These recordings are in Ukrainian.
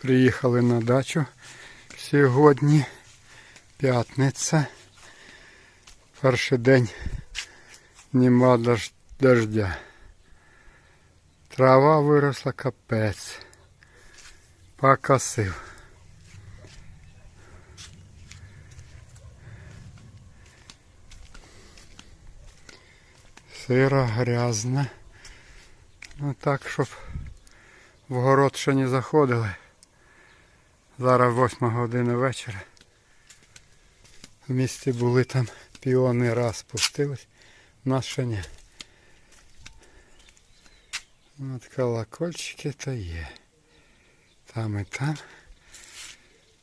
Приїхали на дачу сьогодні. П'ятниця. Перший день нема дож- дождя. Трава виросла капець. Покосив. Сира грязна. Ну так, щоб в город ще не заходили. Зараз 8 година вечора. В місті були там піони раз спустились. У нас ще ні. От колокольчики то є. Там і там.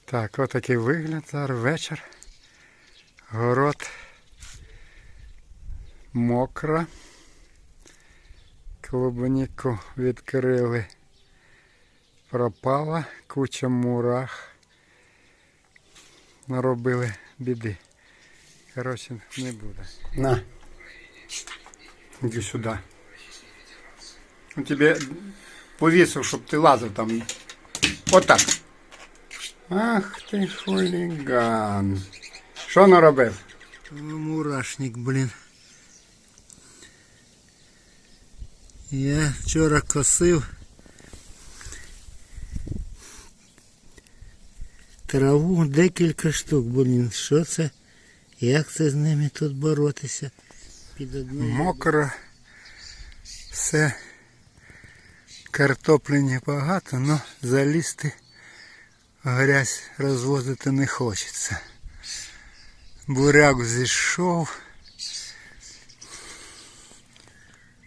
Так, отакий вигляд зараз вечір. Город мокро. Клубніку відкрили. Пропала куча мурах. Наробили біди. Коротше, не буде. На. Іди сюди. Он тебе повісив, щоб ти лазив там. Отак. Ах ти хуліган. Що наробив? Мурашник, блін. Я вчора косив Траву декілька штук, блін. Що це? Як це з ними тут боротися? Під одною. Мокро. Все. Картоплі багато, але залізти грязь розвозити не хочеться. Буряк зійшов.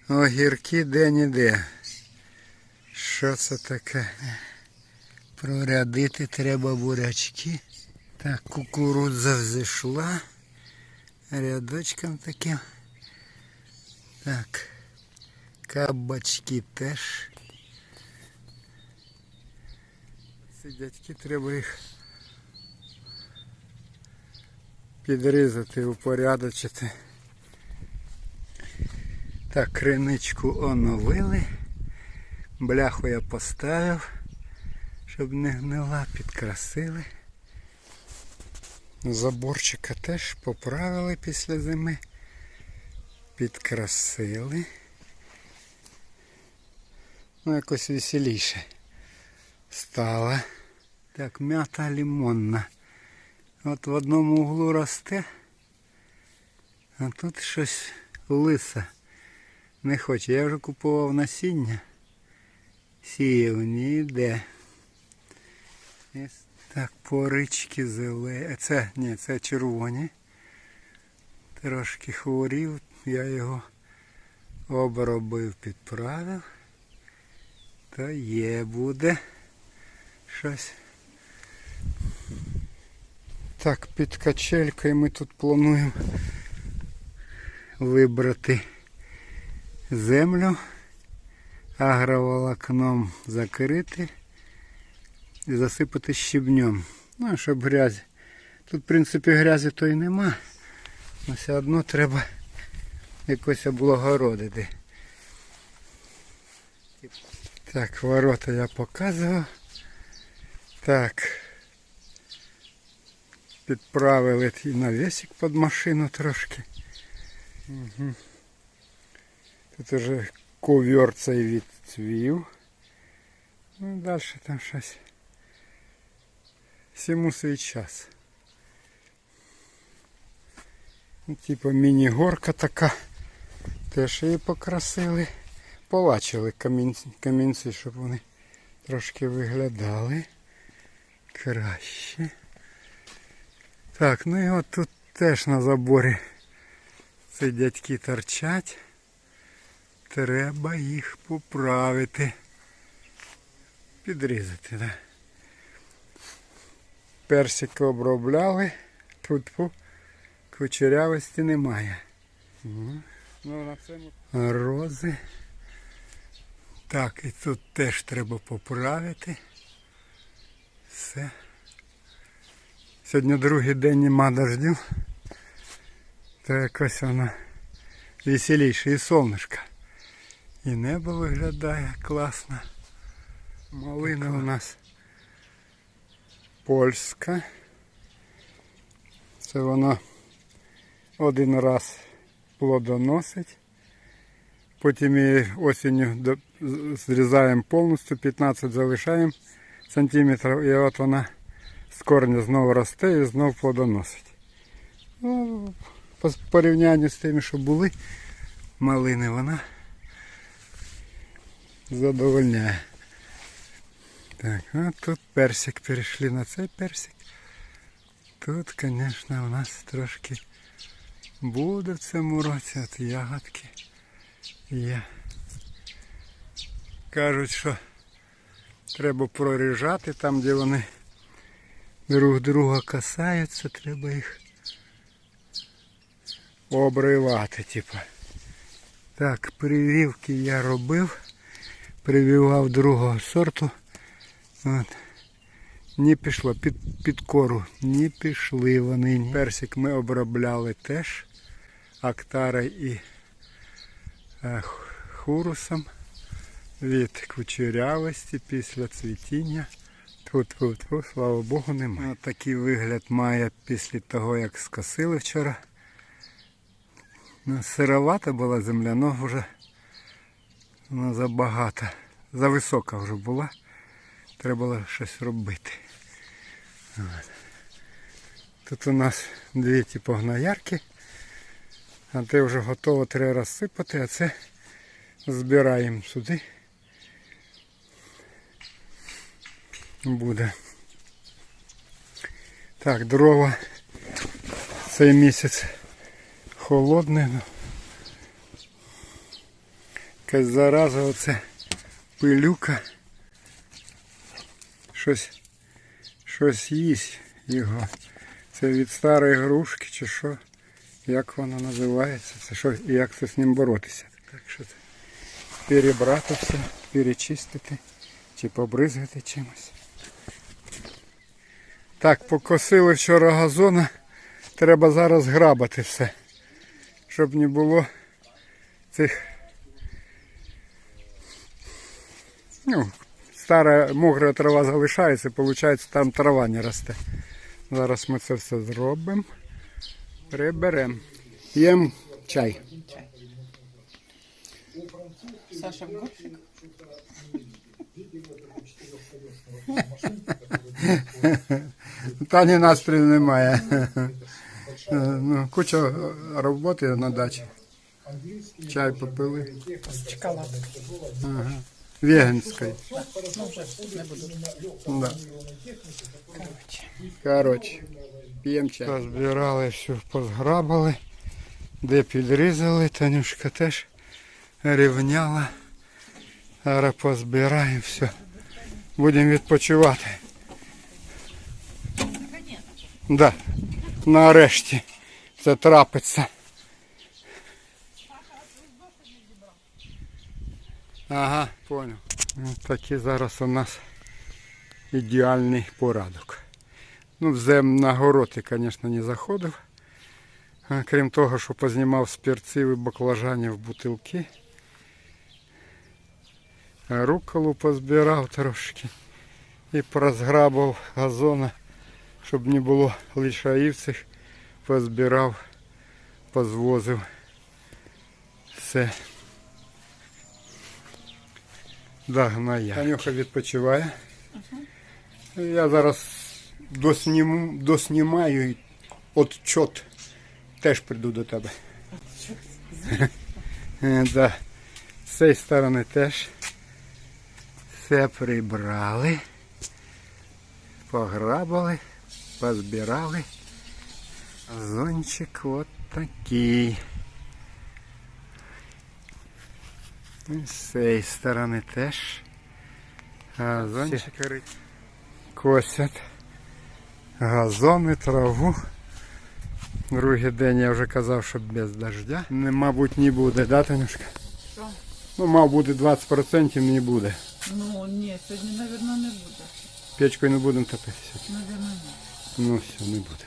Огірки де-ніде. Що це таке? Прорядити треба бурячки. Так, кукурудза взійшла. Рядочком таким. Так. Кабачки теж. Ці дядьки треба їх підрізати, упорядочити. Так, криничку оновили. Бляху я поставив, щоб не гнила, підкрасили. Заборчика теж поправили після зими. Підкрасили. Ну, якось веселіше стало. Так, м'ята лимонна. От в одному углу росте, а тут щось лисе. Не хоче. Я вже купував насіння. Сіяв, ніде. Так, порички зелені. Це, ні, це червоні. Трошки хворів, я його обробив, підправив. То є буде щось. Так, під качелькою ми тут плануємо вибрати землю, агроволокном закрити і засипати щебнем. Ну, щоб грязь. Тут, в принципі, грязі то й нема. Але все одно треба якось облагородити. Так, ворота я показував. Так. Підправили і навісик під машину трошки. Угу. Тут уже ковер цей відцвів. Ну, далі там щось. Всьому свій час. Ну, Типа міні-горка така. Теж її покрасили. Камінці, камінці, щоб вони трошки виглядали краще. Так, ну і от тут теж на заборі ці дядьки торчать. Треба їх поправити. Підрізати, так. Да. Персики обробляли. Тут кучерявості немає. Ну, на цьому. Рози. Так, і тут теж треба поправити. Все. Сьогодні другий день нема дождю. То якось воно веселіше і сонечко. І небо виглядає класно. Малина у нас польська. Це вона один раз плодоносить. Потім її осінню зрізаємо повністю, 15 залишаємо сантиметрів, і от вона з корня знову росте і знову плодоносить. Ну, по порівнянню з тими, що були малини, вона задовольняє. Так, а тут персик перейшли на цей персик. Тут, звісно, у нас трошки буде в цьому році от ягодки є. Кажуть, що треба проріжати там, де вони друг друга касаються, треба їх обривати, типа. Так, прививки я робив. Прививав другого сорту. От. Не пішло під, під кору, не пішли вони. ні. Персик ми обробляли теж актара і е, хурусом від кучерявості після цвітіння. Тут, тут, тут, слава Богу, немає. От такий вигляд має після того, як скосили вчора. Ну, сировата була земля, але вже вона забагато. Зависока вже була. Треба було щось робити. Тут у нас дві типу гноярки. А те вже готово треба розсипати, а це збираємо сюди. Буде. Так, дрова цей місяць холодний. Ну. Якась зараза оце пилюка. Щось, щось їсть його. Це від старої грушки чи що? Як воно називається? Це що, і як це з ним боротися? Так що це перебрати все, перечистити чи побризгати чимось. Так, покосили вчора газона. Треба зараз грабати все. Щоб не було цих. Ну, стара мокра трава залишається, виходить, там трава не росте. Зараз ми це все зробимо. Приберемо. П'ємо чай. Саша в горщик. Та ні настрою немає. Ну, куча роботи на дачі. Чай попили. Ага. Веганський. Вже. Да. Коротше, п'ємо чай. Позбирали все, позграбали, де підрізали, Танюшка теж рівняла. Зараз позбираємо все. Будемо відпочивати. Да. Нарешті це трапиться. Ага, понял. Такий зараз у нас ідеальний порадок. Ну, в зем на городи, звісно, не заходив. Крім того, що познімав з перців і баклажанів бутилки. Руколу позбирав трошки. І порозграбав газона, щоб не було лишаїв цих. Позбирав, позвозив. Все. Да, гная. Танюха відпочиває. Я зараз досніму, доснімаю і отчот теж прийду до тебе. Да. З цієї сторони теж все прибрали, пограбали, позбирали. Зончик от такий. І з цієї сторони теж. Газончик косять. Газони, траву. Другий день я вже казав, що без дождя. Не, мабуть, не буде, да, Танюшка? Що? Ну, мав бути 20% не буде. Ну ні, сьогодні, мабуть, не буде. Печкою не будемо топити. Мабуть, ні. Ну все, не буде.